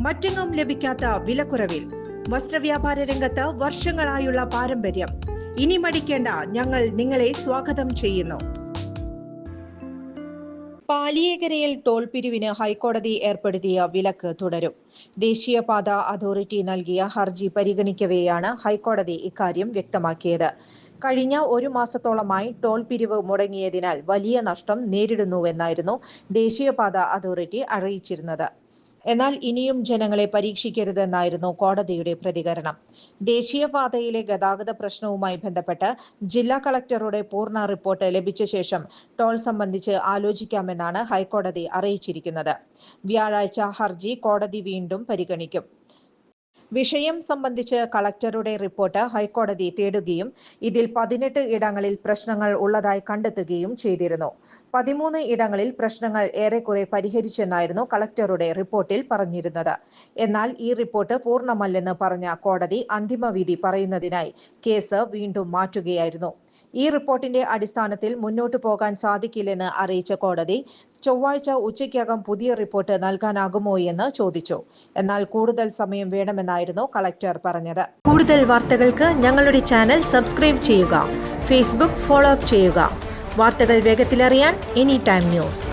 മറ്റെങ്ങും ലഭിക്കാത്ത വിലക്കുറവിൽ വസ്ത്രവ്യാപാര രംഗത്ത് വർഷങ്ങളായുള്ള പാരമ്പര്യം. ഇനി മടിക്കേണ്ട ഞങ്ങൾ നിങ്ങളെ സ്വാഗതം ചെയ്യുന്നു. പാലിയേക്കരയിൽ ടോൾ പിരിവിന് ഹൈക്കോടതി ഏർപ്പെടുത്തിയ വിലക്ക് തുടരും. ദേശീയപാത അതോറിറ്റി നൽകിയ ഹർജി പരിഗണിക്കവെയാണ് ഹൈക്കോടതി ഇക്കാര്യം വ്യക്തമാക്കിയത്. കഴിഞ്ഞ ഒരു മാസത്തോളമായി ടോൾ പിരിവ് മുടങ്ങിയതിനാൽ വലിയ നഷ്ടം നേരിടുന്നുവെന്നായിരുന്നു ദേശീയപാത അതോറിറ്റി അറിയിച്ചിരുന്നത്. എന്നാൽ ഇനിയും ജനങ്ങളെ പരീക്ഷിക്കരുതെന്നായിരുന്നു കോടതിയുടെ പ്രതികരണം. ദേശീയപാതയിലെ ഗതാഗത പ്രശ്നവുമായി ബന്ധപ്പെട്ട് ജില്ലാ കളക്ടറുടെ പൂർണ റിപ്പോർട്ട് ലഭിച്ച ശേഷം ടോൾ സംബന്ധിച്ച് ആലോചിക്കാമെന്നാണ് ഹൈക്കോടതി അറിയിച്ചിരിക്കുന്നത്. വ്യാഴാഴ്ച ഹർജി കോടതി വീണ്ടും പരിഗണിക്കും. വിഷയം സംബന്ധിച്ച് കളക്ടറുടെ റിപ്പോർട്ട് ഹൈക്കോടതി തേടുകയും ഇതിൽ പതിനെട്ട് ഇടങ്ങളിൽ പ്രശ്നങ്ങൾ ഉള്ളതായി കണ്ടെത്തുകയും ചെയ്തിരുന്നു. പതിമൂന്ന് ഇടങ്ങളിൽ പ്രശ്നങ്ങൾ ഏറെക്കുറെ പരിഹരിച്ചെന്നായിരുന്നു കളക്ടറുടെ റിപ്പോർട്ടിൽ പറഞ്ഞിരുന്നത്. എന്നാൽ ഈ റിപ്പോർട്ട് പൂർണമല്ലെന്ന് പറഞ്ഞ കോടതി അന്തിമവിധി പറയുന്നതിനായി കേസ് വീണ്ടും മാറ്റുകയായിരുന്നു. ഈ റിപ്പോർട്ടിന്റെ അടിസ്ഥാനത്തിൽ മുന്നോട്ടു പോകാൻ സാധിക്കില്ലെന്ന് അറിയിച്ച കോടതി ചൊവ്വാഴ്ച ഉച്ചയ്ക്കകം പുതിയ റിപ്പോർട്ട് നൽകാനാകുമോ എന്ന് ചോദിച്ചു. എന്നാൽ കൂടുതൽ സമയം വേണമെന്നായിരുന്നു കളക്ടർ പറഞ്ഞത്. കൂടുതൽ വാർത്തകൾക്ക് ഞങ്ങളുടെ ചാനൽ സബ്സ്ക്രൈബ് ചെയ്യുക ഫേസ്ബുക്ക് ഫോളോ അപ്പ് ചെയ്യുക. വാർത്തകൾ വേഗത്തിലറിയാൻ എനി ടൈം ന്യൂസ്.